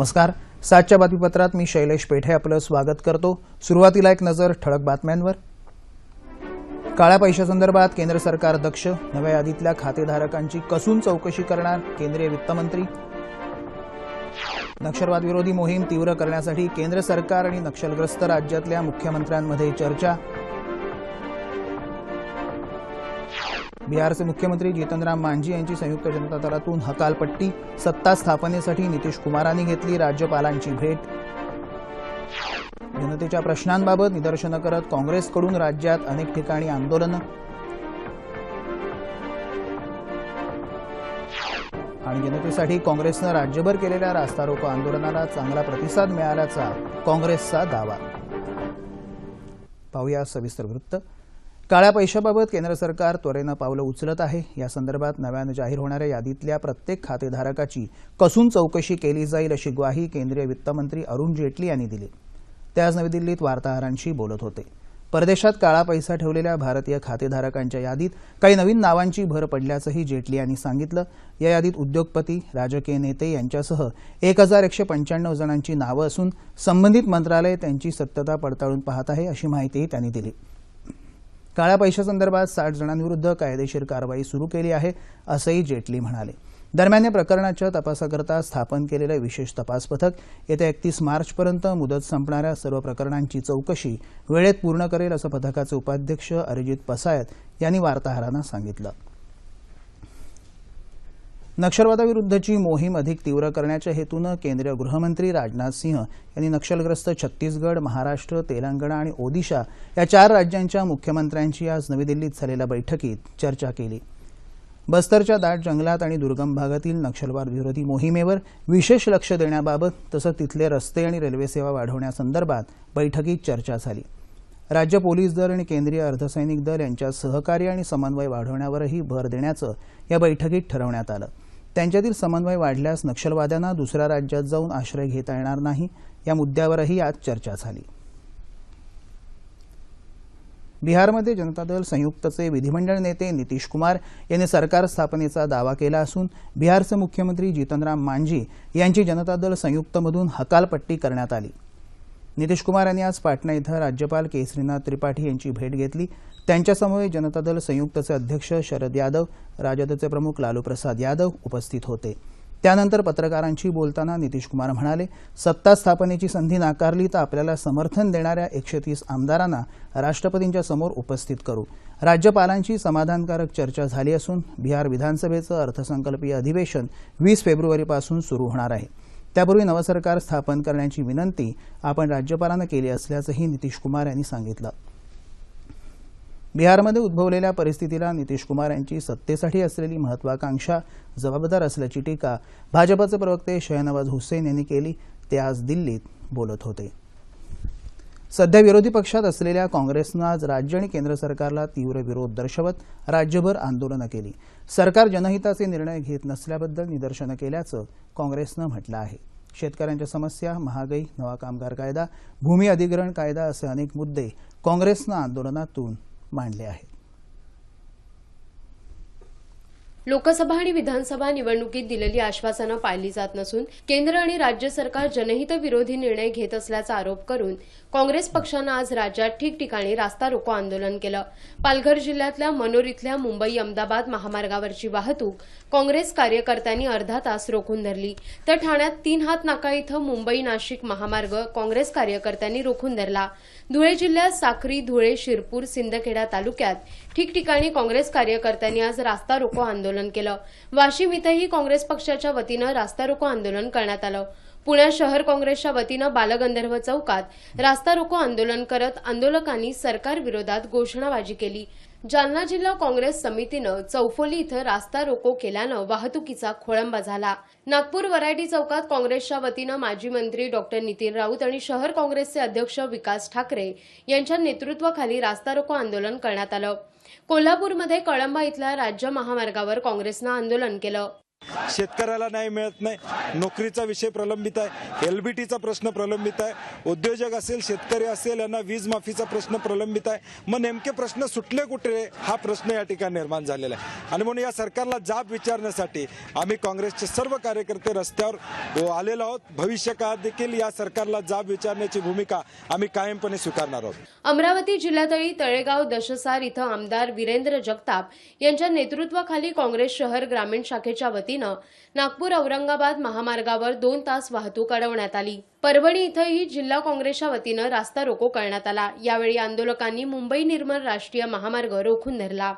नमस्कार. सातच्या बातमीपत्रात मी शैलेश पेठे आपलं स्वागत करतो. सुरुवातीला एक नजर ठळक बातम्यांवर. काळ्या पैशासंदर्भात केंद्र सरकार दक्ष नव्या यादीतल्या खातेधारकांची कसून चौकशी करणार केंद्रीय वित्तमंत्री? नक्षलवाद विरोधी मोहीम तीव्र करण्यासाठी केंद्र सरकार आणि नक्षलग्रस्त राज्यातल्या मुख्यमंत्र्यांमध्ये चर्चा? बिहारचे मुख्यमंत्री जितनराम मांझी यांची संयुक्त जनता दलातून हकालपट्टी सत्ता स्थापनेसाठी नितीश कुमारांनी घेतली राज्यपालांची भेट. जनतेच्या प्रश्नांबाबत निदर्शनं करत काँग्रेसकडून राज्यात अनेक ठिकाणी आंदोलनं. आणि जनतेसाठी काँग्रेसनं राज्यभर केलेल्या रास्ता रोको आंदोलनाला चांगला प्रतिसाद मिळाल्याचा काँग्रेसचा दावा. पाहूया सविस्तर वृत्त. काळ्या पैशाबाबत केंद्र सरकार त्वरेनं पावलं उचलत आहे. या संदर्भात नव्यानं जाहीर होणाऱ्या यादीतल्या प्रत्येक खातेधारकाची कसून चौकशी केली जाईल अशी ग्वाही केंद्रीय वित्तमंत्री अरुण जेटली यांनी दिली. ते आज नवी दिल्लीत वार्ताहरांशी बोलत होते. परदेशात काळा पैसा ठेवलेल्या भारतीय खातेधारकांच्या यादीत काही नवीन नावांची भर पडल्याचंही जेटली यांनी सांगितलं. या यादीत उद्योगपती राजकीय नेते यांच्यासह एक हजार एकशे पंच्याण्णव जणांची नावं असून संबंधित मंत्रालय त्यांची सत्यता पडताळून पाहत आहे अशी माहितीही त्यांनी दिली. काळ्या पैशासंदर्भात साठ जणांविरुद्ध कायदेशीर कारवाई सुरू केली आहे असंही जेटली म्हणाले. दरम्यान या प्रकरणाच्या तपासाकरता स्थापन केलेलं विशेष तपास पथक येत्या एकतीस मार्चपर्यंत मुदत संपणाऱ्या सर्व प्रकरणांची चौकशी वेळेत पूर्ण करेल असं पथकाचे उपाध्यक्ष अरिजित पसायत यांनी वार्ताहरांना सांगितलं. नक्षलवादाविरुद्धची मोहीम अधिक तीव्र करण्याच्या हेतूनं केंद्रीय गृहमंत्री राजनाथ सिंह यांनी नक्षलग्रस्त छत्तीसगड महाराष्ट्र तेलंगणा आणि ओदिशा या चार राज्यांच्या मुख्यमंत्र्यांची आज नवी दिल्लीत झालेल्या बैठकीत चर्चा केली. बस्तरच्या दाट जंगलात आणि दुर्गम भागातील नक्षलवाद विरोधी मोहिमेवर विशेष लक्ष देण्याबाबत तसंच तिथले रस्ते आणि रेल्वेसेवा वाढवण्यासंदर्भात बैठकीत चर्चा झाली. राज्य पोलीस दल आणि केंद्रीय अर्धसैनिक दल यांच्या सहकार्य आणि समन्वय वाढवण्यावरही भर देण्याचं या बैठकीत ठरवण्यात आलं. त्यांच्यातील समन्वय वाढल्यास नक्षलवाद्यांना दुसऱ्या राज्यात जाऊन आश्रय घेता येणार नाही या मुद्द्यावरही आज चर्चा झाली. बिहारमध्ये जनता दल संयुक्तचे विधिमंडळ नेते नितीश कुमार यांनी सरकार स्थापनेचा दावा केला असून बिहारचे मुख्यमंत्री जितनराम मांझी यांची जनता दल संयुक्तमधून हकालपट्टी करण्यात आली. नितीश कुमार यांनी आज पाटणा इथं राज्यपाल केसरीनाथ त्रिपाठी यांची भेट घेतली. त्यांच्यासमोर जनता दल संयुक्तचे अध्यक्ष शरद यादव राजदचे प्रमुख लालू प्रसाद यादव उपस्थित होते. त्यानंतर पत्रकारांशी बोलताना नितीश कुमार म्हणाले सत्ता स्थापनेची संधी नाकारली तर आपल्याला समर्थन देणाऱ्या एकशे तीस आमदारांना राष्ट्रपतींच्या समोर उपस्थित करू. राज्यपालांची समाधानकारक चर्चा झाली असून बिहार विधानसभेचं अर्थसंकल्पीय अधिवेशन वीस फेब्रुवारीपासून सुरू होणार आहे. त्यापूर्वी नवं सरकार स्थापन करण्याची विनंती आपण राज्यपालांना केली असल्याचंही नितीश कुमार यांनी सांगितलं. बिहारमध्ये उद्भवलेल्या परिस्थितीला नितीश कुमार यांची सत्तेसाठी असलेली महत्वाकांक्षा जबाबदार असल्याची टीका भाजपाचे प्रवक्ते शहनवाज हुसेन यांनी केली ते आज दिल्लीत बोलत होते. सध्या विरोधी पक्षात असलेल्या काँग्रेसनं आज राज्य आणि केंद्र सरकारला तीव्र विरोध दर्शवत राज्यभर आंदोलनं केली. सरकार जनहिताचे निर्णय घेत नसल्याबद्दल निदर्शनं केल्याचं काँग्रेसनं म्हटलं आहे. शेतकऱ्यांच्या समस्या महागाई नवा कामगार कायदा भूमी अधिग्रहण कायदा असे अनेक मुद्दे काँग्रेसनं आंदोलनातून मांडले आहेत. लोकसभा आणि विधानसभा निवडणुकीत दिलेली आश्वासनं पाळली जात नसून केंद्र आणि राज्य सरकार जनहित विरोधी निर्णय घेत असल्याचा आरोप करून काँग्रेस पक्षानं आज राज्यात ठिकठिकाणी रास्ता रोको आंदोलन केलं. पालघर जिल्ह्यातल्या मनोर इथल्या मुंबई अहमदाबाद महामार्गावरची वाहतूक काँग्रेस कार्यकर्त्यांनी अर्धा तास रोखून धरली. तर ठाण्यात तीन हात नाका इथं मुंबई नाशिक महामार्ग काँग्रेस कार्यकर्त्यांनी रोखून धरला. धुळे जिल्ह्यात साक्री धुळे शिरपूर सिंदखेडा तालुक्यात ठिकठिकाणी काँग्रेस कार्यकर्त्यांनी आज रास्ता रोको आंदोलन केलं. वाशिम इथंही काँग्रेस पक्षाच्या वतीनं रास्ता रोको आंदोलन करण्यात आलं. पुण्यात शहर काँग्रेसच्या वतीनं बालगंधर्व चौकात रास्ता रोको आंदोलन करत आंदोलकांनी सरकारविरोधात घोषणाबाजी केली. जालना जिल्हा काँग्रेस समितीनं चौफोली इथं रास्ता रोको केल्यानं वाहतुकीचा खोळंबा झाला. नागपूर वरायटी चौकात काँग्रेसच्या वतीनं माजी मंत्री डॉक्टर नितीन राऊत आणि शहर काँग्रेसचे अध्यक्ष विकास ठाकरे यांच्या नेतृत्वाखाली रास्ता रोको आंदोलन करण्यात आलं. कोल्हापूरमध्ये कळंबा इथल्या राज्य महामार्गावर काँग्रेसनं आंदोलन केलं. शेतकऱ्याला न्याय मिळत नाही. नोकरीचा विषय प्रलंबित आहे. एलबीटीचा प्रश्न प्रलंबित आहे. उद्योजक असेल शेतकरी असेल यांना वीज माफीचा प्रश्न प्रलंबित आहे. मग नेमके प्रश्न सुटले कुठे? हा प्रश्न या ठिकाणी निर्माण झालेला आहे. आणि म्हणून या सरकारला जाब विचारण्यासाठी आम्ही काँग्रेसचे सर्व कार्यकर्ते रस्त्यावर आलेलो आहोत. भविष्य काळात देखील या सरकारला जाब विचारण्याची भूमिका आम्ही कायमपणे स्वीकारणार आहोत. अमरावती जिल्ह्यातही तळेगाव दशसार इथं आमदार वीरेंद्र जगताप यांच्या नेतृत्वाखाली काँग्रेस शहर ग्रामीण शाखेच्या वतीने नागपूर औरंगाबाद महामार्गावर दोन तास वाहतूक अडवण्यात आली. परभणी इथंही जिल्हा काँग्रेसच्या वतीनं रास्ता रोको करण्यात आला. यावेळी आंदोलकांनी मुंबई निर्मल राष्ट्रीय महामार्ग रोखून धरला.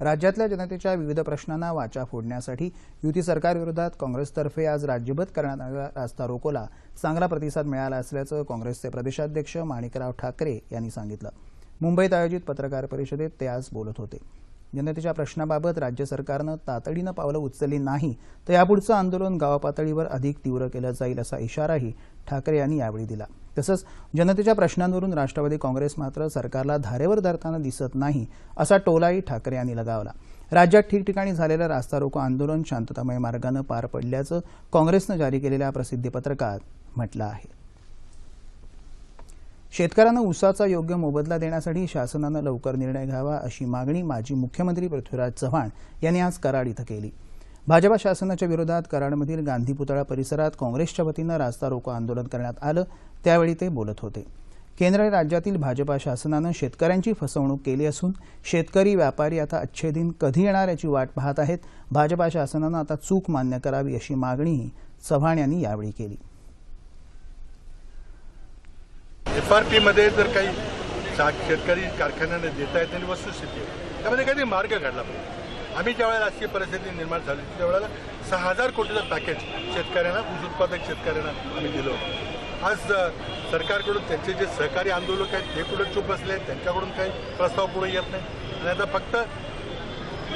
राज्यातल्या जनतेच्या विविध प्रश्नांना वाचा फोडण्यासाठी युती सरकारविरोधात काँग्रेसतर्फे आज राज्यभर करण्यात आलेल्या रास्ता रोकोला चांगला प्रतिसाद मिळाला असल्याचं काँग्रेसचे प्रदेशाध्यक्ष माणिकराव ठाकरे यांनी सांगितलं. मुंबईत आयोजित पत्रकार परिषदेत ते आज बोलत होते. जनतेच्या प्रश्नाबाबत राज्य सरकारनं तातडीनं पावलं उचलली नाही तर यापुढचं आंदोलन गावपातळीवर अधिक तीव्र केलं जाईल असा इशाराही ठाकरे यांनी यावेळी दिला. तसंच जनतेच्या प्रश्नांवरून राष्ट्रवादी काँग्रेस मात्र सरकारला धारेवर धरताना दिसत नाही असा टोलाही ठाकरे यांनी लगावला. राज्यात ठिकठिकाणी झालेलं रास्ता रोको आंदोलन शांततामय मार्गानं पार पडल्याचं काँग्रेसनं जारी केलेल्या प्रसिद्धीपत्रकात म्हटलं आहे. शेतकऱ्यांना ऊसाचा योग्य मोबदला देण्यासाठी शासनानं लवकर निर्णय घ्यावा अशी मागणी माजी मुख्यमंत्री पृथ्वीराज चव्हाण यांनी आज कराड इथं केली. भाजपा शासनाच्या विरोधात कराडमधील गांधी पुतळा परिसरात काँग्रेसच्या वतीनं रास्ता रोको आंदोलन करण्यात आलं त्यावेळी ते बोलत होते. केंद्र आणि राज्यातील भाजपा शासनानं शेतकऱ्यांची फसवणूक केली असून शेतकरी व्यापारी आता अच्छे दिन कधी येणार याची वाट पाहत आहेत भाजपा शासनानं आता चूक मान्य करावी अशी मागणीही चव्हाण यांनी यावेळी केली. एफ आर पीमध्ये जर काही शेतकरी कारखान्यांना देता येत नाही वस्तुस्थिती. आहे त्यामध्ये काही मार्ग काढला पाहिजे. आम्ही ज्यावेळेला राजकीय परिस्थिती निर्माण झाली त्यावेळेला सहा हजार कोटीचं पॅकेज शेतकऱ्यांना ऊस उत्पादक शेतकऱ्यांना आम्ही दिलं होतं. आज सरकारकडून त्यांचे जे सहकारी आंदोलक आहेत ते कुठं चूप बसले आहेत? त्यांच्याकडून काही प्रस्ताव पुढे येत नाही. आणि आता फक्त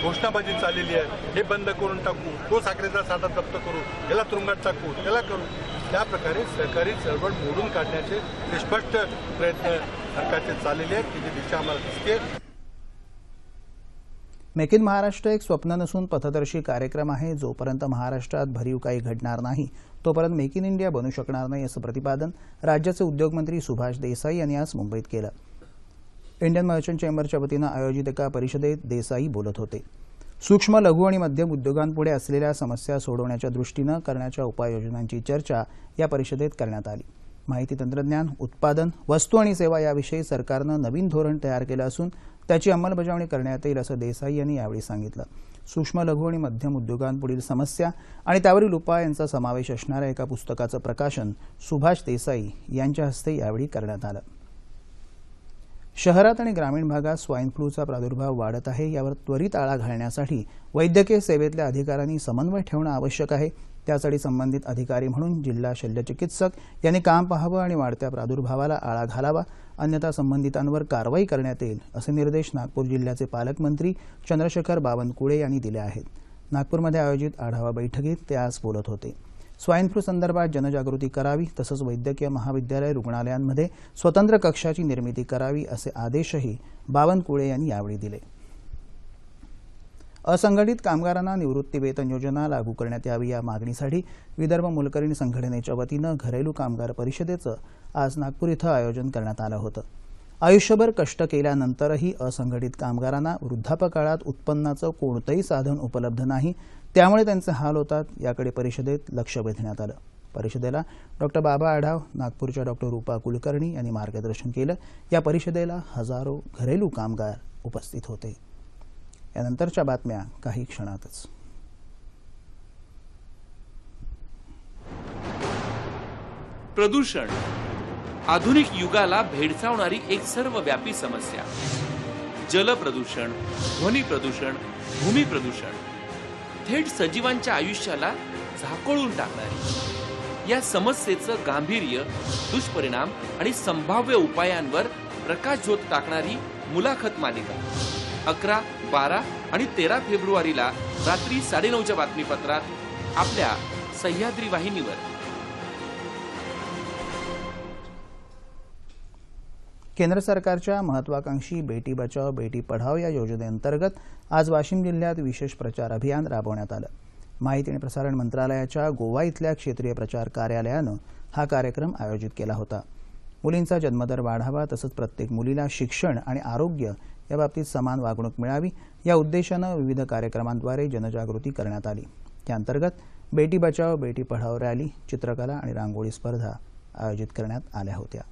घोषणाबाजी चाललेली आहे. हे बंद करून टाकू. तो साखरेचा साठा जप्त करू. याला तुरुंगात टाकू त्याला करू. त्या प्रकारे सहकारी चळवळ मोडून काढण्याचे स्पष्ट प्रयत्न सरकारचे चाललेले आहेत. त्याची दिशा आम्हाला दिसते मेक इन महाराष्ट्र एक स्वप्न नसून पथदर्शी कार्यक्रम आहे. जोपर्यंत महाराष्ट्रात भरीव काही घडणार नाही तोपर्यंत मेक इन इंडिया बनू शकणार नाही असं प्रतिपादन राज्याचे उद्योगमंत्री सुभाष देसाई यांनी आज मुंबईत केलं. इंडियन मर्चंट चेंबरच्या वतीनं आयोजित एका परिषदेत देसाई बोलत होते. सूक्ष्म लघु आणि मध्यम उद्योगांपुढे असलेल्या समस्या सोडवण्याच्या दृष्टीनं करण्याच्या उपाययोजनांची चर्चा या परिषदेत करण्यात आली. माहिती तंत्रज्ञान उत्पादन वस्तू आणि सेवा याविषयी सरकारनं नवीन धोरण तयार केलं असून त्याची अंमलबजावणी करण्यात येईल असं देसाई यांनी यावेळी सांगितलं. सूक्ष्म लघु आणि मध्यम उद्योगांपुढील समस्या आणि त्यावरील उपाय यांचा समावेश असणाऱ्या एका पुस्तकाचं प्रकाशन सुभाष देसाई यांच्या हस्ते यावेळी करण्यात आलं. शहरात आणि ग्रामीण भागात स्वाईन फ्लूचा प्रादुर्भाव वाढत आहे. यावर त्वरित आळा घालण्यासाठी वैद्यकीय सेवेतल्या अधिकाऱ्यांनी समन्वय ठेवणं आवश्यक आहे. त्यासाठी संबंधित अधिकारी म्हणून जिल्हा शल्यचिकित्सक यांनी काम पाहावं आणि वाढत्या प्रादुर्भावाला आळा घालावा अन्यथा संबंधितांवर कारवाई करण्यात येईल असे निर्देश नागपूर जिल्ह्याचे पालकमंत्री चंद्रशेखर बावनकुळे यांनी दिले आहेत. नागपूरमध्ये आयोजित आढावा बैठकीत ते आज बोलत होते. स्वाईन फ्लू संदर्भात जनजागृती करावी तसंच वैद्यकीय महाविद्यालय रुग्णालयांमध्ये स्वतंत्र कक्षाची निर्मिती करावी असे आदेशही बावनकुळे यांनी यावेळी दिले. असंघटित कामगारांना निवृत्ती वेतन योजना लागू करण्यात यावी या मागणीसाठी विदर्भ मोलकरीण संघटनेच्या वतीनं घरेलू कामगार परिषदेचं आज नागपूर इथं आयोजन करण्यात आलं होतं. आयुष्यभर कष्ट केल्यानंतरही असंघटित कामगारांना वृद्धापकाळात उत्पन्नाचं कोणतंही साधन उपलब्ध नाही त्यामुळे त्यांचे हाल होतात याकडे परिषदेत लक्ष वेधण्यात आलं. परिषदेला डॉक्टर बाबा आढाव नागपूरच्या डॉक्टर रूपा कुलकर्णी यांनी मार्गदर्शन केलं. या परिषदेला हजारो घरेलू कामगार उपस्थित होते. यानंतरच्या बातम्या काही क्षणातच. प्रदूषण. आधुनिक युगाला भेडसावणारी एक सर्वव्यापी समस्या. जल प्रदूषण ध्वनी प्रदूषण भूमी प्रदूषण. थेट सजीवांच्या आयुष्याला झाकोळून टाकणारी. या समस्येचं गांभीर्य दुष्परिणाम आणि संभाव्य उपायांवर प्रकाशझोत टाकणारी मुलाखत मालिका. अकरा बारा आणि तेरा फेब्रुवारीला रात्री साडेनऊच्या बातमीपत्रात आपल्या सह्याद्री वाहिनीवर. केंद्र सरकारच्या महत्वाकांक्षी बेटी बचाव बेटी पढाव या योजनेअंतर्गत आज वाशिम जिल्ह्यात विशेष प्रचार अभियान राबवण्यात आलं. माहिती आणि प्रसारण मंत्रालयाच्या गोवा इथल्या क्षेत्रीय प्रचार कार्यालयानं हा कार्यक्रम आयोजित केला होता. मुलींचा जन्मदर वाढावा तसंच प्रत्येक मुलीला शिक्षण आणि आरोग्य याबाबतीत समान वागणूक मिळावी या उद्देशानं विविध कार्यक्रमांद्वारे जनजागृती करण्यात आली. त्याअंतर्गत बेटी बचाव बेटी पढाव रॅली चित्रकला आणि रांगोळी स्पर्धा आयोजित करण्यात आल्या होत्या.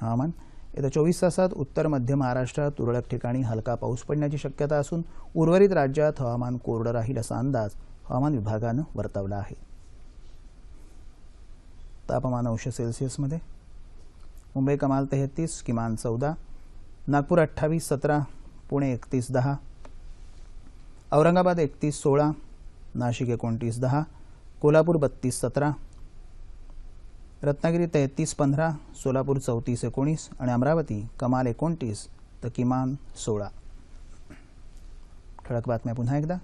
हवामान. येत्या चोवीस तासात उत्तर मध्य महाराष्ट्रात तुरळक ठिकाणी हलका पाऊस पडण्याची शक्यता असून उर्वरित राज्यात हवामान कोरडं राहील असा अंदाज हवामान विभागानं वर्तवला आहे. तापमान अंश सेल्सिअसमध्ये मुंबई कमाल तेहतीस किमान चौदा नागपूर अठ्ठावीस सतरा पुणे एकतीस दहा औरंगाबाद एकतीस सोळा नाशिक एकोणतीस दहा कोल्हापूर बत्तीस सतरा रत्नागिरी तेहतीस पंधरा सोलापूर चौतीस एकोणीस आणि अमरावती कमाल एकोणतीस तर किमान सोळा. ठळक बातम्या पुन्हा एकदा.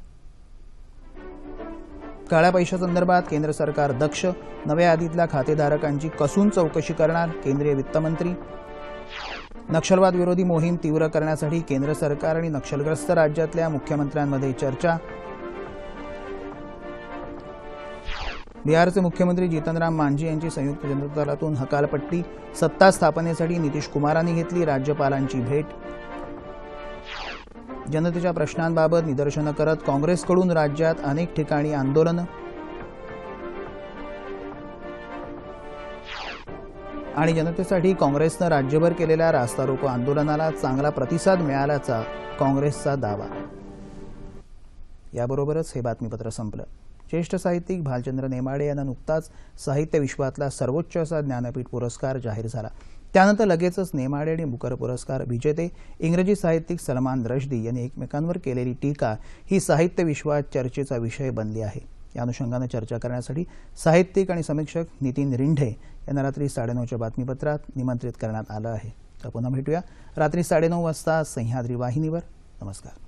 काळ्या पैशासंदर्भात केंद्र सरकार दक्ष नव्या यादीतल्या खातेधारकांची कसून चौकशी करणार केंद्रीय वित्तमंत्री? नक्षलवाद विरोधी मोहीम तीव्र करण्यासाठी केंद्र सरकार आणि नक्षलग्रस्त राज्यातल्या मुख्यमंत्र्यांमध्ये चर्चा? बिहारचे मुख्यमंत्री जीतनराम मांझी यांची संयुक्त जनतादलातून हकालपट्टी सत्ता स्थापनेसाठी नितीश कुमारांनी घेतली राज्यपालांची भेट. जनतेच्या प्रश्नांबाबत निदर्शनं करत काँग्रेसकडून राज्यात अनेक ठिकाणी आंदोलनं. आणि जनतेसाठी काँग्रेसनं राज्यभर केलेल्या रास्ता रोको आंदोलनाला चांगला प्रतिसाद मिळाल्याचा काँग्रेसचा दावा. याबरोबरच हे बातमीपत्र संपलं. ज्येष्ठ साहित्यिक भालचंद्र नेमाडे यांना नुकताच साहित्य विश्वातला सर्वोच्च असा ज्ञानपीठ पुरस्कार जाहीर झाला. त्यानंतर लगेचच नेमाडे आणि बुकर पुरस्कार विजेते इंग्रजी साहित्यिक सलमान रश्दी यांनी एकमेकांवर केलेली टीका ही साहित्य विश्वात चर्चेचा विषय बनली आहे. या अनुषंगानं चर्चा करण्यासाठी साहित्यिक आणि समीक्षक नितीन रिंढे यांना रात्री साडेनऊच्या बातमीपत्रात निमंत्रित करण्यात आलं आहे. तर पुन्हा भेटूया. रात्री साडेनऊ वाजता सह्याद्री वाहिनीवर. नमस्कार.